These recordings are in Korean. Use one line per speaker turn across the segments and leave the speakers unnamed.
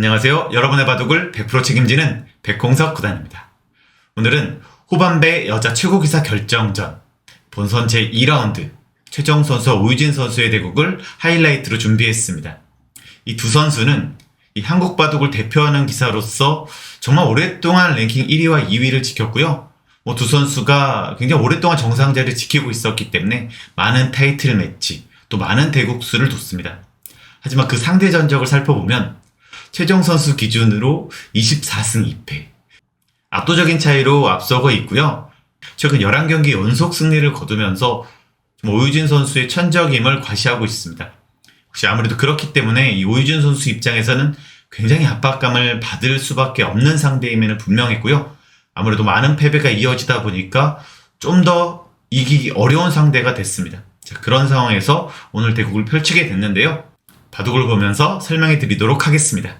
안녕하세요. 여러분의 바둑을 100% 책임지는 백홍석 구단입니다. 오늘은 후반배 여자 최고 기사 결정전 본선 제 2라운드 최정 선수와 오유진 선수의 대국을 하이라이트로 준비했습니다. 이 두 선수는 이 한국 바둑을 대표하는 기사로서 정말 오랫동안 랭킹 1위와 2위를 지켰고요. 뭐 두 선수가 굉장히 오랫동안 정상 자리를 지키고 있었기 때문에 많은 타이틀 매치, 또 많은 대국수를 뒀습니다. 하지만 그 상대 전적을 살펴보면 최정 선수 기준으로 24승 2패. 압도적인 차이로 앞서고 있고요. 최근 11경기 연속 승리를 거두면서 좀 오유진 선수의 천적임을 과시하고 있습니다. 혹시 아무래도 그렇기 때문에 이 오유진 선수 입장에서는 굉장히 압박감을 받을 수밖에 없는 상대임에는 분명했고요. 아무래도 많은 패배가 이어지다 보니까 좀 더 이기기 어려운 상대가 됐습니다. 자, 그런 상황에서 오늘 대국을 펼치게 됐는데요. 바둑을 보면서 설명해 드리도록 하겠습니다.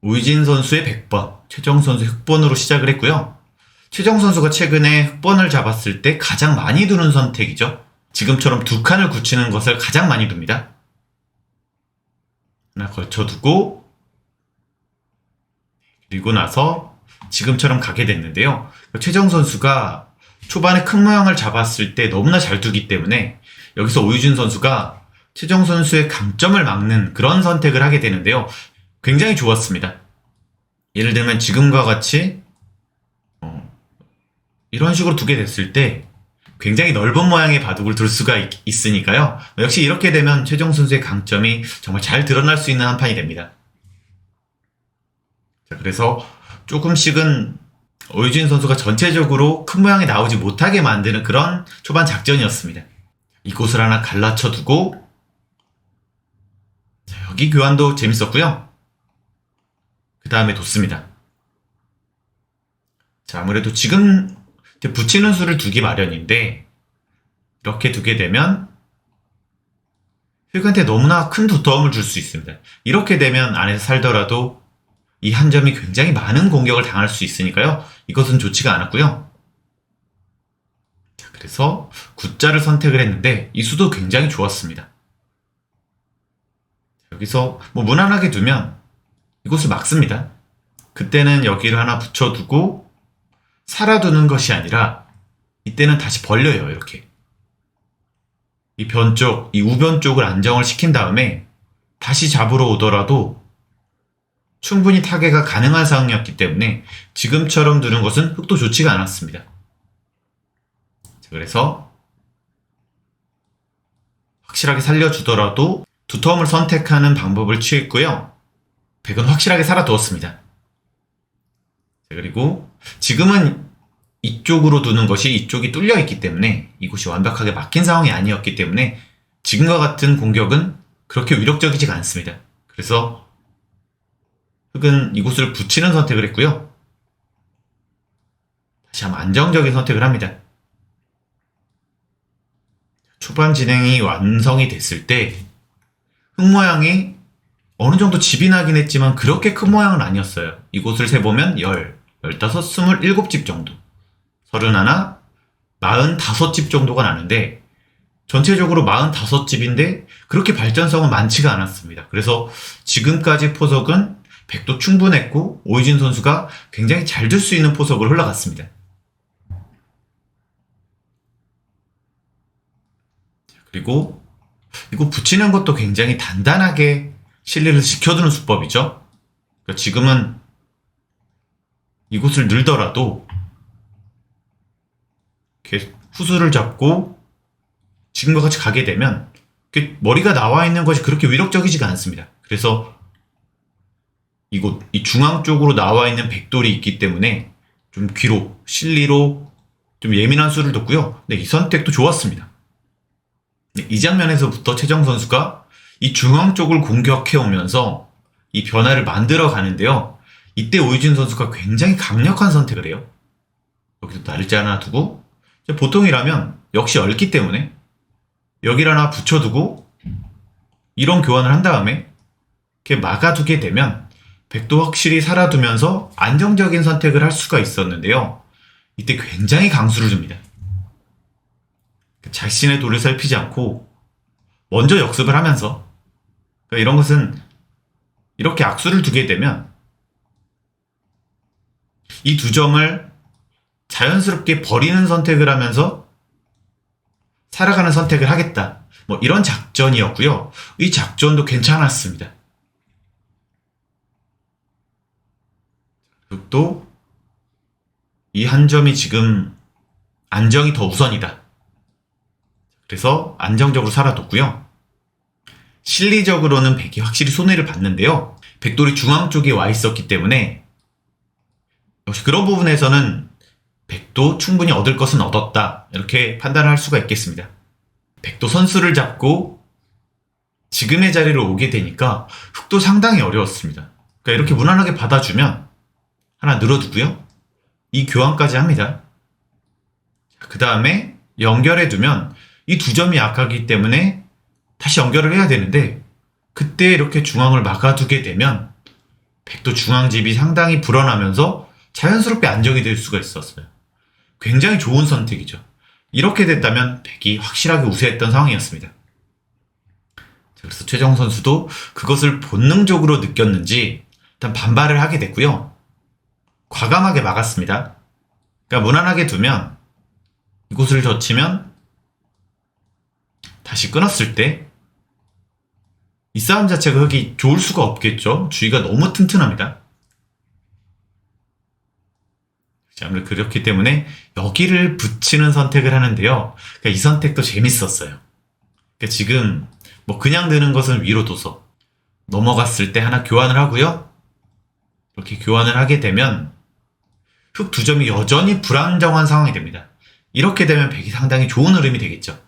우이진 선수의 100번, 최정 선수의 흑번으로 시작을 했고요. 최정 선수가 최근에 흑번을 잡았을 때 가장 많이 두는 선택이죠. 지금처럼 두 칸을 굳히는 것을 가장 많이 둡니다. 하나 걸쳐두고 그리고 나서 지금처럼 가게 됐는데요. 최정 선수가 초반에 큰 모양을 잡았을 때 너무나 잘 두기 때문에 여기서 오유진 선수가 최정 선수의 강점을 막는 그런 선택을 하게 되는데요. 굉장히 좋았습니다. 예를 들면 지금과 같이 어, 이런 식으로 두게 됐을 때 굉장히 넓은 모양의 바둑을 둘 수가 있, 으니까요 역시 이렇게 되면 최정 선수의 강점이 정말 잘 드러날 수 있는 한 판이 됩니다. 자, 그래서 조금씩은 오유진 선수가 전체적으로 큰 모양이 나오지 못하게 만드는 그런 초반 작전이었습니다. 이곳을 하나 갈라쳐 두고 자, 여기 교환도 재밌었고요. 그 다음에 뒀습니다. 자, 아무래도 지금 붙이는 수를 두기 마련인데 이렇게 두게 되면 흙한테 너무나 큰 두터움을 줄 수 있습니다. 이렇게 되면 안에서 살더라도 이 한 점이 굉장히 많은 공격을 당할 수 있으니까요. 이것은 좋지가 않았고요. 자, 그래서 굿자를 선택을 했는데 이 수도 굉장히 좋았습니다. 여기서 뭐 무난하게 두면 이곳을 막습니다. 그때는 여기를 하나 붙여두고 살아두는 것이 아니라 이때는 다시 벌려요. 이렇게. 이 변 쪽, 이 우변 쪽을 안정을 시킨 다음에 다시 잡으러 오더라도 충분히 타개가 가능한 상황이었기 때문에 지금처럼 두는 것은 흙도 좋지가 않았습니다. 그래서 확실하게 살려주더라도 두터움을 선택하는 방법을 취했고요. 백은 확실하게 살아두었습니다. 그리고 지금은 이쪽으로 두는 것이 이쪽이 뚫려 있기 때문에 이곳이 완벽하게 막힌 상황이 아니었기 때문에 지금과 같은 공격은 그렇게 위력적이지가 않습니다. 그래서 흑은 이곳을 붙이는 선택을 했고요. 다시 한번 안정적인 선택을 합니다. 초반 진행이 완성이 됐을 때흙 모양이 어느 정도 집이 나긴 했지만 그렇게 큰 모양은 아니었어요. 이곳을 세보면 10, 15, 27집 정도. 31, 45집 정도가 나는데 전체적으로 45집인데 그렇게 발전성은 많지가 않았습니다. 그래서 지금까지 포석은 100도 충분했고 오이진 선수가 굉장히 잘 들 수 있는 포석을 흘러갔습니다. 그리고 이거 붙이는 것도 굉장히 단단하게 실리를 지켜두는 수법이죠. 그러니까 지금은 이곳을 늘더라도 후수를 잡고 지금과 같이 가게 되면 머리가 나와 있는 것이 그렇게 위력적이지가 않습니다. 그래서 이곳 이 중앙 쪽으로 나와 있는 백돌이 있기 때문에 좀 귀로 실리로 좀 예민한 수를 뒀고요. 네, 이 선택도 좋았습니다. 네, 이 장면에서부터 최정 선수가 이 중앙 쪽을 공격해 오면서 이 변화를 만들어 가는데요. 이때 오유진 선수가 굉장히 강력한 선택을 해요. 여기서 날짜 하나 두고 보통이라면 역시 얽기 때문에 여기를 하나 붙여두고 이런 교환을 한 다음에 이렇게 막아두게 되면 백도 확실히 살아두면서 안정적인 선택을 할 수가 있었는데요. 이때 굉장히 강수를 줍니다. 자신의 돌을 살피지 않고 먼저 역습을 하면서 그러니까 이런 것은 이렇게 악수를 두게 되면 이 두 점을 자연스럽게 버리는 선택을 하면서 살아가는 선택을 하겠다. 뭐 이런 작전이었고요. 이 작전도 괜찮았습니다. 또 이 한 점이 지금 안정이 더 우선이다. 그래서 안정적으로 살아뒀고요. 실리적으로는 백이 확실히 손해를 봤는데요. 백돌이 중앙 쪽에 와 있었기 때문에 역시 그런 부분에서는 백도 충분히 얻을 것은 얻었다. 이렇게 판단을 할 수가 있겠습니다. 백도 선수를 잡고 지금의 자리로 오게 되니까 흑도 상당히 어려웠습니다. 그러니까 이렇게 무난하게 받아주면 하나 늘어두고요. 이 교환까지 합니다. 그 다음에 연결해 두면 이 두 점이 약하기 때문에 다시 연결을 해야 되는데 그때 이렇게 중앙을 막아두게 되면 백도 중앙집이 상당히 불어나면서 자연스럽게 안정이 될 수가 있었어요. 굉장히 좋은 선택이죠. 이렇게 됐다면 백이 확실하게 우세했던 상황이었습니다. 그래서 최정 선수도 그것을 본능적으로 느꼈는지 일단 반발을 하게 됐고요. 과감하게 막았습니다. 그러니까 무난하게 두면 이곳을 젖히면 다시 끊었을 때 이 싸움 자체가 흙이 좋을 수가 없겠죠. 주위가 너무 튼튼합니다. 아무래도 그렇기 때문에 여기를 붙이는 선택을 하는데요. 그러니까 이 선택도 재밌었어요. 그러니까 지금 뭐 그냥 드는 것은 위로 둬서 넘어갔을 때 하나 교환을 하고요. 이렇게 교환을 하게 되면 흙 두 점이 여전히 불안정한 상황이 됩니다. 이렇게 되면 백이 상당히 좋은 흐름이 되겠죠.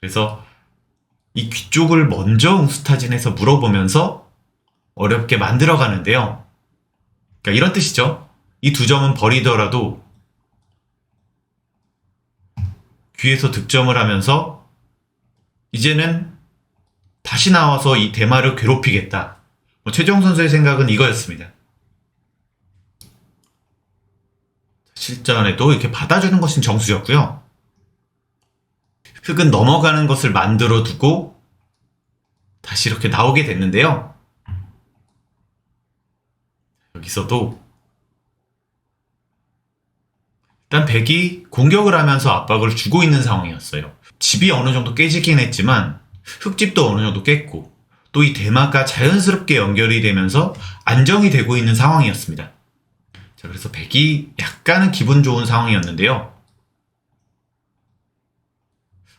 그래서 이 귀 쪽을 먼저 웅스타진해서 물어보면서 어렵게 만들어 가는데요. 그러니까 이런 뜻이죠. 이 두 점은 버리더라도 귀에서 득점을 하면서 이제는 다시 나와서 이 대마를 괴롭히겠다. 뭐 최정 선수의 생각은 이거였습니다. 실전에도 이렇게 받아주는 것은 정수였고요. 흙은 넘어가는 것을 만들어 두고 다시 이렇게 나오게 됐는데요. 여기서도 일단 백이 공격을 하면서 압박을 주고 있는 상황이었어요. 집이 어느 정도 깨지긴 했지만 흙집도 어느 정도 깼고 또 이 대마가 자연스럽게 연결이 되면서 안정이 되고 있는 상황이었습니다. 자, 그래서 백이 약간은 기분 좋은 상황이었는데요.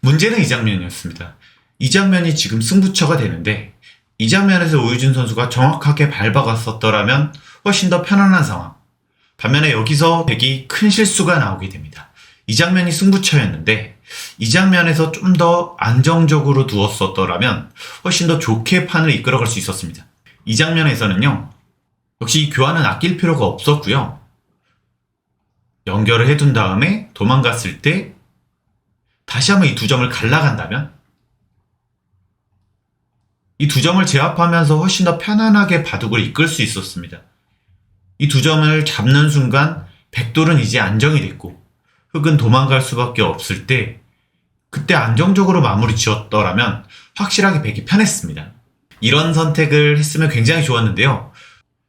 문제는 이 장면이었습니다. 이 장면이 지금 승부처가 되는데 이 장면에서 오유진 선수가 정확하게 밟아갔었더라면 훨씬 더 편안한 상황. 반면에 여기서 백이 큰 실수가 나오게 됩니다. 이 장면이 승부처였는데 이 장면에서 좀 더 안정적으로 두었었더라면 훨씬 더 좋게 판을 이끌어갈 수 있었습니다. 이 장면에서는요. 역시 이 교환은 아낄 필요가 없었고요. 연결을 해둔 다음에 도망갔을 때 다시 한번 이 두 점을 갈라간다면 이 두 점을 제압하면서 훨씬 더 편안하게 바둑을 이끌 수 있었습니다. 이 두 점을 잡는 순간 백돌은 이제 안정이 됐고 흑은 도망갈 수밖에 없을 때 그때 안정적으로 마무리 지었더라면 확실하게 백이 편했습니다. 이런 선택을 했으면 굉장히 좋았는데요.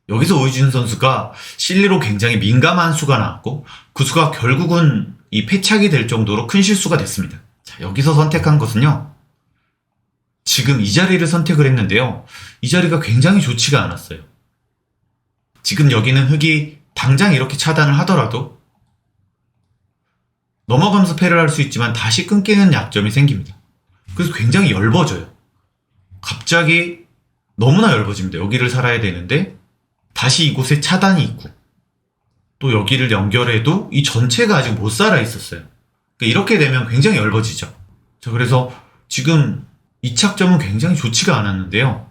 여기서 오유진 선수가 실리로 굉장히 민감한 수가 나왔고 그 수가 결국은 이 패착이 될 정도로 큰 실수가 됐습니다. 자, 여기서 선택한 것은요. 지금 이 자리를 선택을 했는데요. 이 자리가 굉장히 좋지가 않았어요. 지금 여기는 흙이 당장 이렇게 차단을 하더라도 넘어가면서 패를 할 수 있지만 다시 끊기는 약점이 생깁니다. 그래서 굉장히 열버져요. 갑자기 너무나 열버집니다. 여기를 살아야 되는데 다시 이곳에 차단이 있고 또 여기를 연결해도 이 전체가 아직 못 살아 있었어요. 그러니까 이렇게 되면 굉장히 열버지죠. 자, 그래서 지금 이 착점은 굉장히 좋지가 않았는데요.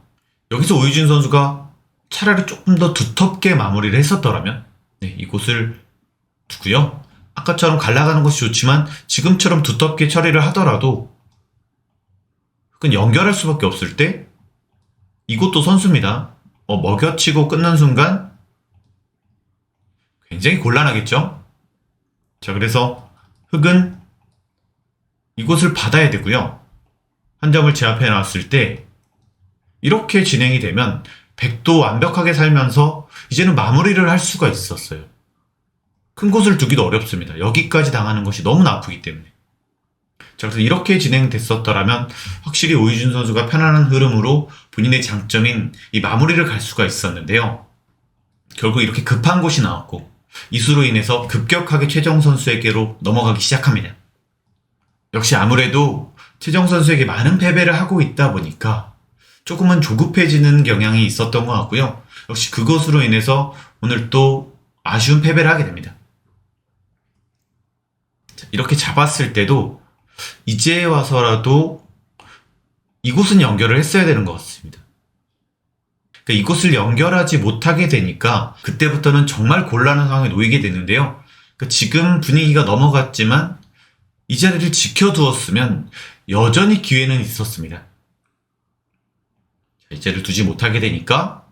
여기서 오유진 선수가 차라리 조금 더 두텁게 마무리를 했었더라면 네, 이곳을 두고요. 아까처럼 갈라가는 것이 좋지만 지금처럼 두텁게 처리를 하더라도 그건 연결할 수밖에 없을 때 이것도 선수입니다. 어, 먹여치고 끊는 순간 굉장히 곤란하겠죠? 자, 그래서 흙은 이곳을 받아야 되고요. 한 점을 제압해 놨을 때 이렇게 진행이 되면 백도 완벽하게 살면서 이제는 마무리를 할 수가 있었어요. 큰 곳을 두기도 어렵습니다. 여기까지 당하는 것이 너무나 아프기 때문에. 자, 그래서 이렇게 진행됐었더라면 확실히 오유준 선수가 편안한 흐름으로 본인의 장점인 이 마무리를 갈 수가 있었는데요. 결국 이렇게 급한 곳이 나왔고 이수로 인해서 급격하게 최정 선수에게로 넘어가기 시작합니다. 역시 아무래도 최정 선수에게 많은 패배를 하고 있다 보니까 조금은 조급해지는 경향이 있었던 것 같고요. 역시 그것으로 인해서 오늘 또 아쉬운 패배를 하게 됩니다. 자, 이렇게 잡았을 때도 이제 와서라도 이곳은 연결을 했어야 되는 것 같습니다. 그러니까 이곳을 연결하지 못하게 되니까 그때부터는 정말 곤란한 상황에 놓이게 되는데요. 그러니까 지금 분위기가 넘어갔지만 이 자리를 지켜두었으면 여전히 기회는 있었습니다. 자, 이 자리를 두지 못하게 되니까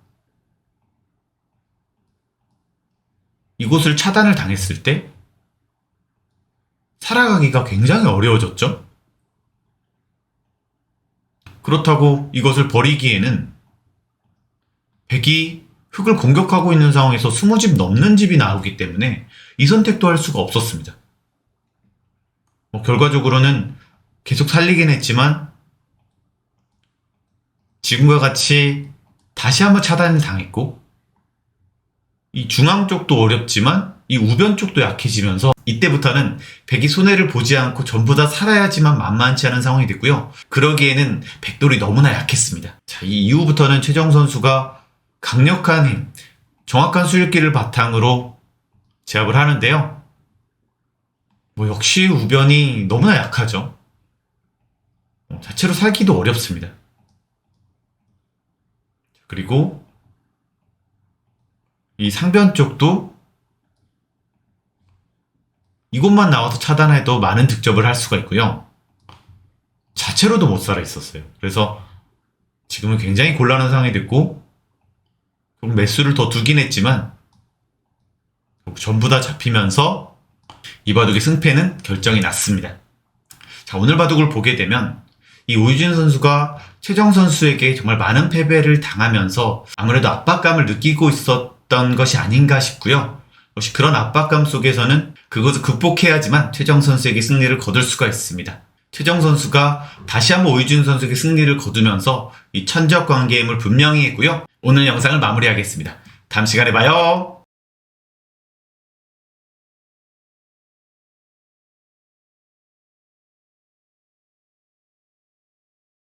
이곳을 차단을 당했을 때 살아가기가 굉장히 어려워졌죠? 그렇다고 이것을 버리기에는 백이 흙을 공격하고 있는 상황에서 20집 넘는 집이 나오기 때문에 이 선택도 할 수가 없었습니다. 뭐 결과적으로는 계속 살리긴 했지만 지금과 같이 다시 한번 차단을 당했고 이 중앙 쪽도 어렵지만 이 우변 쪽도 약해지면서 이때부터는 백이 손해를 보지 않고 전부 다 살아야지만 만만치 않은 상황이 됐고요. 그러기에는 백돌이 너무나 약했습니다. 자, 이 이후부터는 최정 선수가 강력한 힘, 정확한 수일기를 바탕으로 제압을 하는데요. 뭐 역시 우변이 너무나 약하죠. 어, 자체로 살기도 어렵습니다. 그리고 이 상변 쪽도 이곳만 나와서 차단해도 많은 득점을 할 수가 있고요. 자체로도 못 살아 있었어요. 그래서 지금은 굉장히 곤란한 상황이 됐고 매수를 더 두긴 했지만 전부 다 잡히면서 이 바둑의 승패는 결정이 났습니다. 자, 오늘 바둑을 보게 되면 이 오유진 선수가 최정 선수에게 정말 많은 패배를 당하면서 아무래도 압박감을 느끼고 있었던 것이 아닌가 싶고요. 역시 그런 압박감 속에서는 그것을 극복해야지만 최정 선수에게 승리를 거둘 수가 있습니다. 최정 선수가 다시 한번 오유진 선수에게 승리를 거두면서 이 천적 관계임을 분명히 했고요. 오늘 영상을 마무리하겠습니다. 다음 시간에 봐요.